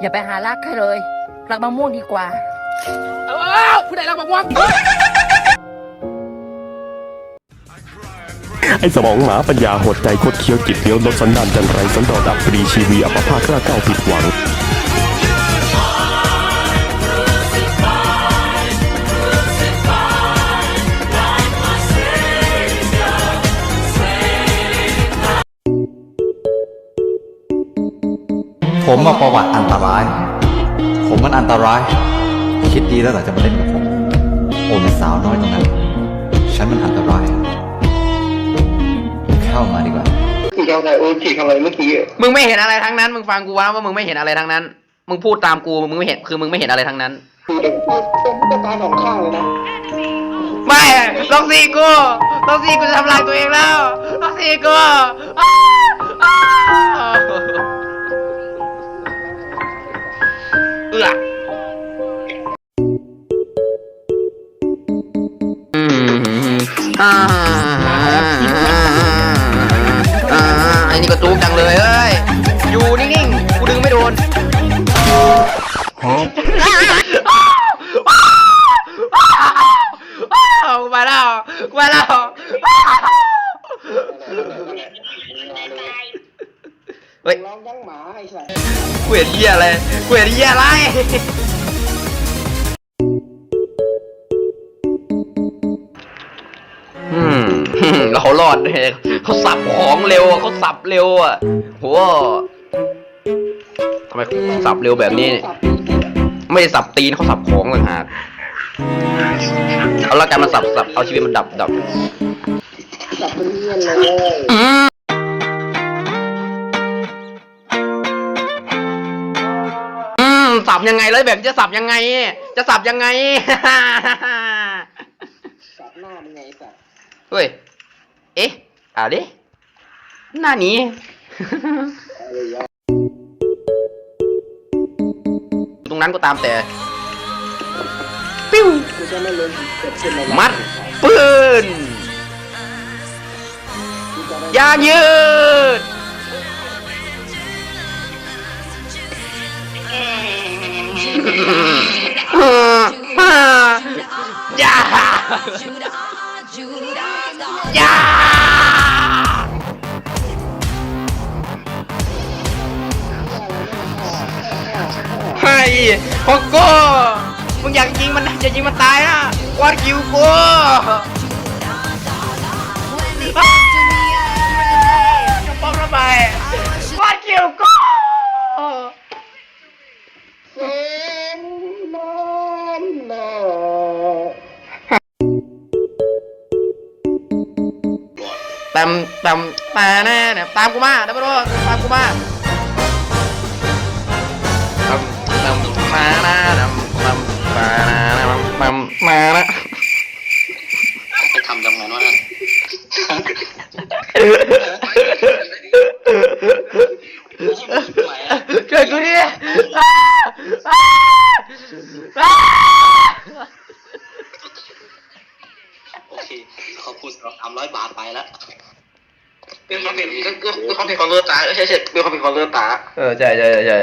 อย่าไปหารักใครเลยรักมะม่วงดีกว่าอ้าวผู้ใดรักบอกว่าไอ้สมองหมาปัญญาหดใจคดเคี้ยวจิตเลี้ยวลดสันดานจันไรสันดอดับปรีชีวีอัปภาคกล้าเก้าผิดหวัง ผมมาประวัติอันตราย ผมมันอันตราย คิดดีแล้วเหรอจะมาเล่นกับผม โอ้แม่สาวน้อยตรงนั้น ฉันมันอันตราย เข้ามาดีกว่าขี่ทำอะไรโอ้ขี่ทำอะไรเมื่อกี้อะมึงไม่เห็นอะไรทั้งนั้น มึงฟังกูนะว่ามึงไม่เห็นอะไรทั้งนั้น มึงพูดตามกู มึงไม่เห็น คือมึงไม่เห็นอะไรทั้งนั้น คือเป็นเป็นผู้ตายสองข้างเลยนะ ไม่ลองซีกูลองซีกูจะทำลายตัวเองแล้วลองซีกู อ่าอ่าไอ้นี่ก็จูกจังเลยเอ้ย อยู่นิ่งๆ กูดึงไม่โดนอ้าวกูมาแล้วกูมาแล้วเฮ้ยร้องยังหมาไอ้สัสกูเห็นเหี้ยอะไรกูเห็นเหี้ยอะไร แล้วเขารอดด้วยเขาสับของเร็วอะเขาสับเร็วอะโหทำไมเขาสับเร็วแบบนี้สับปีเสร็จอะไม่ได้สับตีนเขาสับของต่างหากเอาละกันมาสับสับเอาชีวิตมันดับดับสับเป็นเงี้ยนเลยอืมอืมสับยังไงเลยแบบจะสับยังไง จะสับยังไง สับหน้ามึงไงไอ้สัสเฮ้ย เอ๊ะอะไรหน้านี้ อะไรอย่างเงี้ย ตรงนั้นก็ตามแต่ กูจะไม่เล่นเกิดขึ้นในร้าน มัด ปืน กูจะได้ ยางยืด อย่า โกโก้มึงอยากยิงมันจะยิงมันตายนะวาดคิวโกูจะป้องทำไมวาดคิวโก้ตามตามตาแน่เนี่ยตามกูมาดับเบิลตามกูมา นะตามตามมานะตามมานะไปทำยังไงวะนั่นช่วยกูดิโอเค ขอบคุณสำหรับสามร้อยบาทไปแล้วเป็นความผิดก็คือความผิดของเลือดตาใช่ใช่เป็นความผิดของเลือดตา เออใช่ใช่ใช่